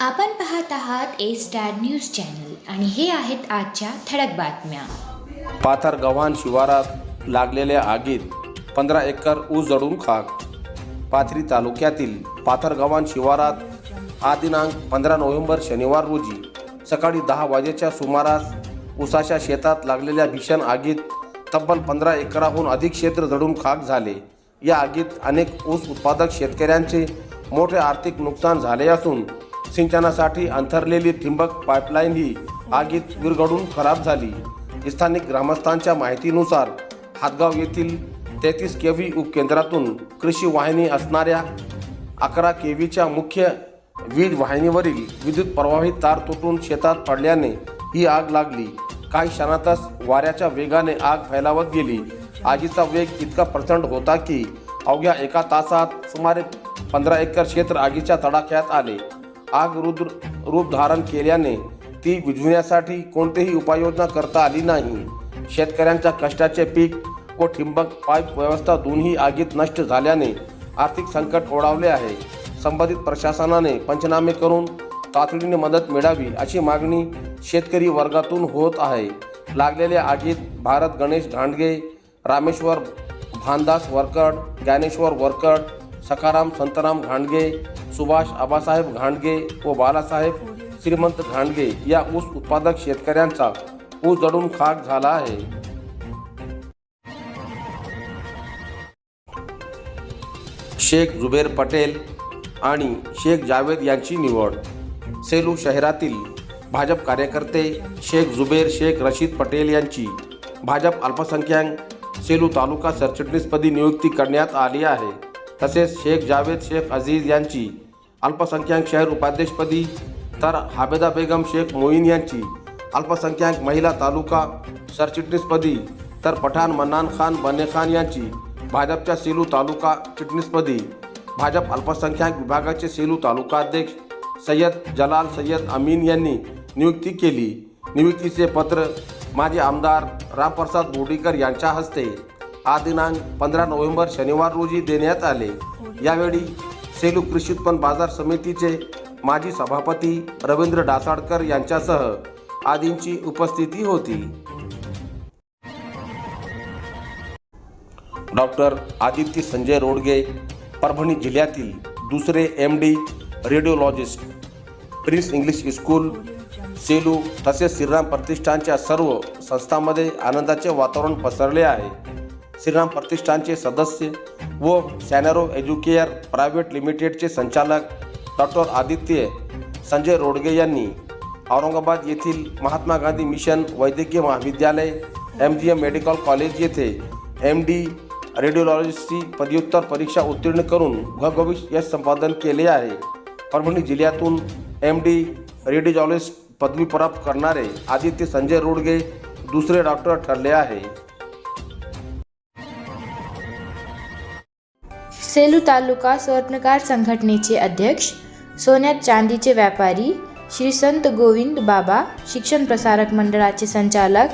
आपण पाहत आहात ए स्टार न्यूज चॅनल आणि हे आहेत आजच्या ठळक बातम्या. पाथर गव्हाण शिवारात लागलेल्या आगीत पंधरा एकर ऊस जळून खाक. पाथरी तालुक्यातील पाथर गव्हाण शिवारात हा दिनांक पंधरा नोव्हेंबर शनिवार रोजी सकाळी दहा वाजेच्या सुमारास ऊसाच्या शेतात लागलेल्या भीषण आगीत तब्बल पंधरा एकराहून अधिक क्षेत्र जळून खाक झाले. या आगीत अनेक ऊस उत्पादक शेतकऱ्यांचे मोठे आर्थिक नुकसान झाले असून सिंचनासाठी अंथरलेली थिंबक पाईपलाईन ही आगीत विरघळून खराब झाली. स्थानिक ग्रामस्थांच्या माहितीनुसार हातगाव येथील तेहतीस के व्ही उपकेंद्रातून कृषी वाहिनी असणाऱ्या अकरा के व्हीच्या मुख्य वीज वाहिनीवरील विद्युत प्रवाहित तार तुटून शेतात पडल्याने ही आग लागली. काही क्षणातच वाऱ्याच्या वेगाने आग फैलावत गेली. आगीचा वेग इतका प्रचंड होता की अवघ्या एका तासात सुमारे पंधरा एकर क्षेत्र आगीच्या तडाख्यात आले. आग रुद्र रूप धारण केल्याने ती विझविण्यासाठी कोणतीही उपाययोजना करता आली नाही. शेतकऱ्यांच्या कष्टाचे पीक व ठिंबक पाईप व्यवस्था दोन्ही आगीत नष्ट झाल्याने आर्थिक संकट ओढावले आहे. संबंधित प्रशासनाने पंचनामे करून तातडीने मदत मिळावी अशी मागणी शेतकरी वर्गातून होत आहे. लागलेल्या आगीत भारत गणेश घांडगे रामेश्वर भानदास वरकड ज्ञानेश्वर वरकड सखाराम संतराम घांडगे सुभाष आबासाहेब घांडगे व बालासाहेब श्रीमंत घांडगे या ऊस उत्पादक शेतकऱ्यांचा ऊस जडून खाक झाला आहे. शेख जुबेर पटेल आणि शेख जावेद यांची निवड. सेलू शहरातील भाजप कार्यकर्ते शेख जुबेर शेख रशीद पटेल यांची भाजप अल्पसंख्याक सेलू तालुका सरचिटणीसपदी नियुक्ती करण्यात आली आहे. तसेच शेख जावेद शेख अझीज यांची अल्पसंख्याक शहर उपाध्यक्षपदी तर हाबेदा बेगम शेख मोईन यांची. अल्पसंख्याक महिला तालुका सरचिटणीसपदी तर पठाण मन्नान खान बने खान यांची. भाजपच्या सेलू तालुका चिटणीसपदी. भाजप अल्पसंख्याक विभागाचे सेलू तालुका अध्यक्ष सय्यद जलाल सय्यद अमीन यांनी नियुक्ती केली. नियुक्तीचे पत्र माजी आमदार रामप्रसाद बोर्डीकर यांच्या हस्ते. हा दिनांक पंधरा नोव्हेंबर शनिवार रोजी देण्यात आले. यावेळी सेलू कृषी उत्पन्न बाजार समितीचे माजी सभापती रवींद्र डासाडकर यांच्यासह आदींची उपस्थिती होती. डॉक्टर आदित्य संजय रोडगे परभणी जिल्ह्यातील दुसरे M D radiologist prince English school Selu तसेच श्रीराम प्रतिष्ठानच्या सर्व संस्थांमध्ये आनंदाचे वातावरण पसरले आहे. श्रीराम प्रतिष्ठानचे सदस्य व सॅनॅरो एज्युकेअर प्रायव्हेट लिमिटेडचे संचालक डॉक्टर आदित्य संजय रोडगे यांनी औरंगाबाद येथील महात्मा गांधी मिशन वैद्यकीय महाविद्यालय M G M medical college येथे एम डी रेडिओलॉजिस्टची पदव्युत्तर परीक्षा उत्तीर्ण करून घगोविश यश संपादन केले आहे. परभणी जिल्ह्यातून एम डी रेडिओलॉजिस्ट पदवी प्राप्त करणारे आदित्य संजय रोडगे दुसरे डॉक्टर ठरले आहे. सेलू तालुका स्वर्णकार संघटनेचे अध्यक्ष सोन्यात चांदीचे व्यापारी श्री संत गोविंद बाबा शिक्षण प्रसारक मंडळाचे संचालक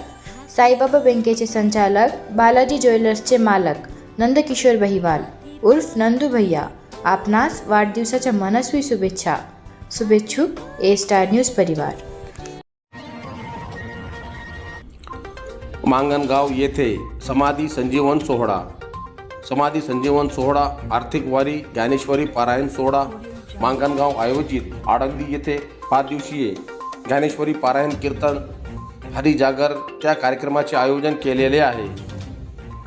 साईबाबा बँकेचे संचालक बालाजी ज्वेलर्सचे मालक नंदकिशोर बहिवाल उर्फ नंदू भैया आपणास वाढदिवसाच्या मनस्वी शुभेच्छा. शुभेच्छुक ए स्टार न्यूज परिवार. मांगणगाव येथे समाधी संजीवन सोहळा. समाधी संजीवन सोहळा आर्थिक वारी ज्ञानेश्वरी पारायण सोहळा मांगणगाव आयोजित आडंदी येथे पाच दिवसीय ज्ञानेश्वरी पारायण कीर्तन हरिजागर त्या कार्यक्रमाचे आयोजन केलेले आहे.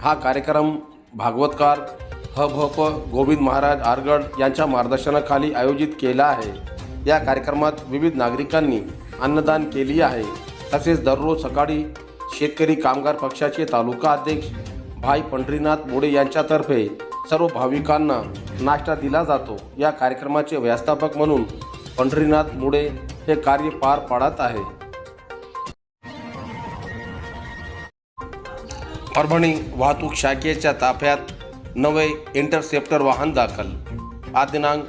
हा कार्यक्रम भागवतकार ह भ प गोविंद महाराज आरगड यांच्या मार्गदर्शनाखाली आयोजित केला आहे. या कार्यक्रमात विविध नागरिकांनी अन्नदान केली आहे. तसेच दररोज सकाळी शेतकरी कामगार पक्षाचे तालुका अध्यक्ष भाई पंढरीनाथ मोडे यांच्यातर्फे सर्व भाविकांना नाश्ता दिला जातो. या कार्यक्रमाचे व्यवस्थापक म्हणून पंढरीनाथ मुडे हे कार्य पार पाडत आहे. परभणी वाहतूक शाखेच्या ताफ्यात नवे इंटरसेप्टर वाहन दाखल. आज दिनांक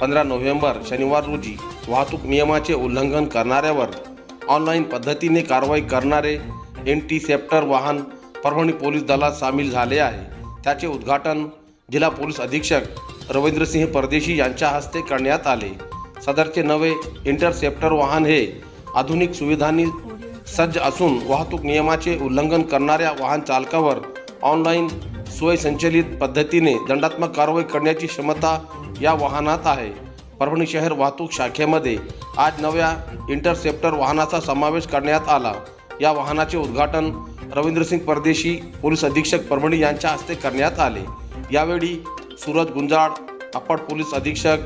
पंधरा नोव्हेंबर शनिवार रोजी वाहतूक नियमाचे उल्लंघन करणाऱ्यावर ऑनलाईन पद्धतीने कारवाई करणारे इंटीसेप्टर वाहन परभणी पोलीस दलात सामील झाले आहे. त्याचे उद्घाटन जिल्हा पोलीस अधीक्षक रवींद्रसिंह परदेशी यांच्या हस्ते करण्यात आले. सदरचे नवे इंटरसेप्टर वाहन हे आधुनिक सुविधांनी सज्ज असून वाहतूक नियमाचे उल्लंघन करणाऱ्या वाहन चालकावर ऑनलाईन स्वयंसंचलित पद्धतीने दंडात्मक कारवाई करण्याची क्षमता या वाहनात आहे. परभणी शहर वाहतूक शाखेमध्ये आज नव्या इंटरसेप्टर वाहनाचा समावेश करण्यात आला. या वाहनाचे उद्घाटन रवींद्रसिंग परदेशी पोलीस अधीक्षक परभणी यांच्या हस्ते करण्यात आले. यावेळी सूरज गुंजाळ अप्पर पोलीस अधीक्षक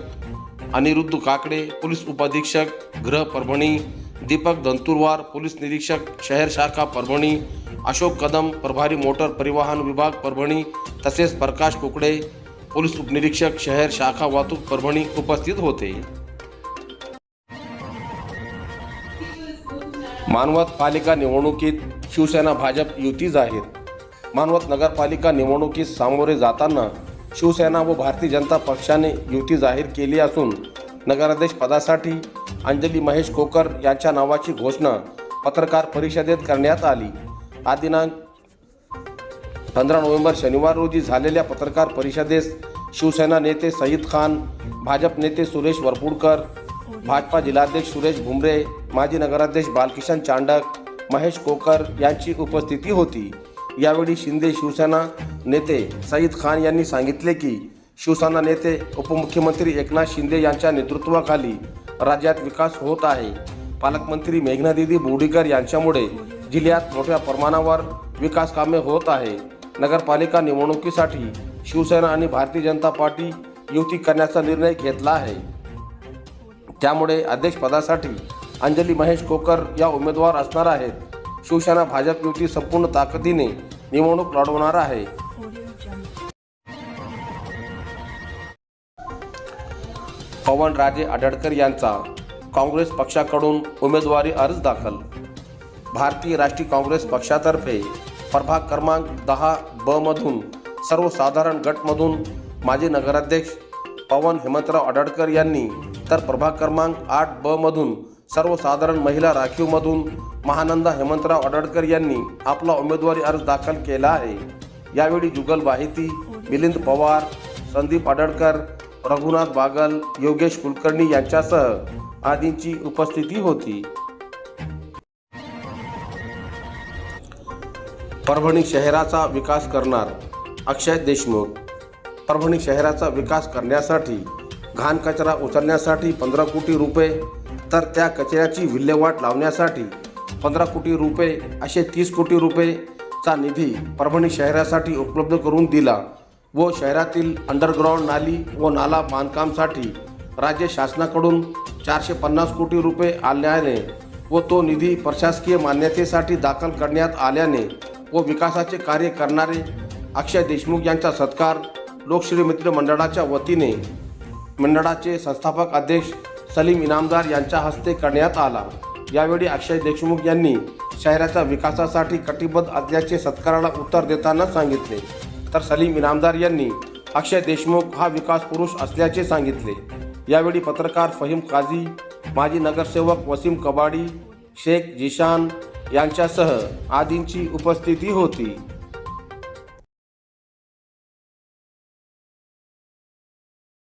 अनिरुद्ध काकडे पोलीस उपअधीक्षक गृह परभणी दीपक दंतुरवार पोलीस निरीक्षक शहर शाखा परभणी अशोक कदम प्रभारी मोटर परिवहन विभाग परभणी तसेच प्रकाश कुकडे पोलीस उपनिरीक्षक शहर शाखा वाहतूक परभणी उपस्थित होते. मानवत पालिका निवडणुकीत शिवसेना भाजप युती जाहीर मानवत नगरपालिका निवडणुकीस सामोरे जाताना शिवसेना व भारतीय जनता पक्षाने युती जाहीर केली असून नगराध्यक्ष पदासाठी अंजली महेश कोकर यांच्या नावाची घोषणा पत्रकार परिषदेत करण्यात आली. हा दिनांक पंधरा नोव्हेंबर शनिवार रोजी झालेल्या पत्रकार परिषदेस शिवसेना नेते सईद खान भाजप नेते सुरेश वरपुडकर भाजपा जिल्हाध्यक्ष सुरेश भुमरे माजी नगराध्यक्ष बालकिशन चांडक महेश कोकर यांची उपस्थिती होती. यावेळी शिंदे शिवसेना नेते सईद खान यांनी सांगितले की शिवसेना नेते उपमुख्यमंत्री एकनाथ शिंदे यांच्या नेतृत्वाखाली राज्यात विकास होत आहे. पालकमंत्री मेघनादिदी बोर्डीकर यांच्यामुळे जिल्ह्यात मोठ्या प्रमाणावर विकास कामे होत आहे. नगरपालिका निवडणुकीसाठी शिवसेना आणि भारतीय जनता पार्टी युती करण्याचा निर्णय घेतला आहे. त्यामुळे अध्यक्षपदासाठी अंजली महेश कोकर या उमेदवार असणार आहेत. शिवसेना भाजप युती संपूर्ण ताकदीने निवडणूक लढवणार आहे. पवन राजे आढळकर यांचा काँग्रेस पक्षाकडून उमेदवारी अर्ज दाखल. भारतीय राष्ट्रीय काँग्रेस पक्षातर्फे प्रभाग क्रमांक दहा ब मधून सर्वसाधारण गटमधून माजी नगराध्यक्ष पवन हेमंतराव आडळकर यांनी तर प्रभाग क्रमांक आठ ब मधून सर्वसाधारण महिला राखीवमधून महानंदा हेमंतराव आडळकर यांनी आपला उमेदवारी अर्ज दाखल केला आहे. यावेळी जुगल बाहिती मिलिंद पवार संदीप आडळकर रघुनाथ बागल योगेश कुलकर्णी यांच्यासह आदींची उपस्थिती होती. परभणी शहराचा विकास करणार अक्षय देशमुख. परभणी शहराचा विकास करण्यासाठी घाण कचरा उचलण्यासाठी पंधरा कोटी रुपये तर त्या कचऱ्याची विल्हेवाट लावण्यासाठी पंधरा कोटी रुपये असे तीस कोटी रुपयेचा निधी परभणी शहरासाठी उपलब्ध करून दिला व शहरातील अंडरग्राऊंड नाली व नाला बांधकामसाठी राज्य शासनाकडून चारशे पन्नास कोटी रुपये आल्याने व तो निधी प्रशासकीय मान्यतेसाठी दाखल करण्यात आल्याने व विकासाचे कार्य करणारे अक्षय देशमुख यांचा सत्कार लोकश्री मित्र मंडळाच्या वतीने मंडळाचे संस्थापक अध्यक्ष सलीम इनामदार यांच्या हस्ते करण्यात आला. यावेळी अक्षय देशमुख यांनी शहराच्या विकासासाठी कटिबद्ध असल्याचे सत्काराला उत्तर देताना सांगितले. तर सलीम इनामदार यांनी अक्षय देशमुख हा विकास पुरुष असल्याचे सांगितले. यावेळी पत्रकार फहीम काझी माजी नगरसेवक वसीम कबाडी शेख जिशान यांच्यासह आदींची उपस्थिती होती.